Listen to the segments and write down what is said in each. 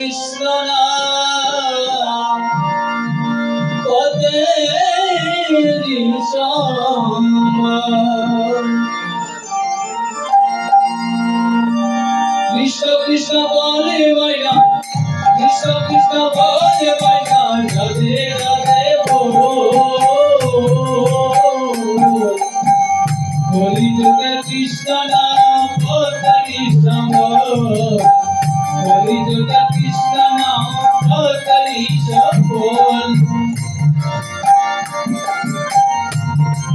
কৃষ্ণ কৃষ্ণ কৃষ্ণ বলে মাইনা কৃষ্ণ কৃষ্ণ বলে মাইনা রাধে রাধে বলি যুগে কৃষ্ণ নাম কৃষ্ণ বলি যুগে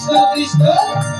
Krishna Krishna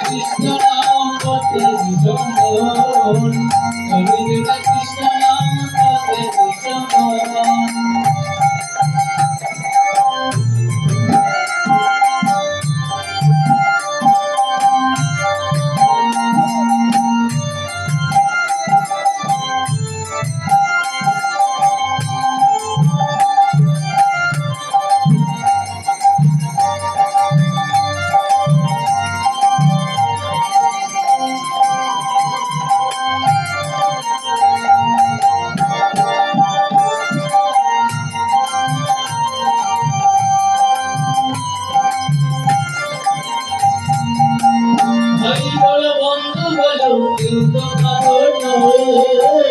কৃষ্ণ নাম পথে জীবন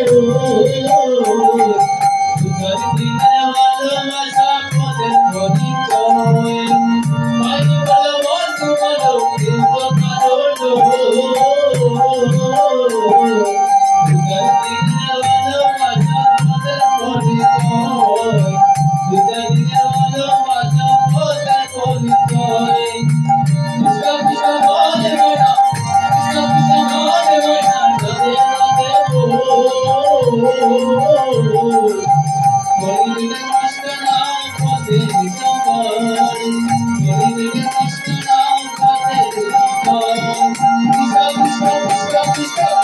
Pedro. Let's go.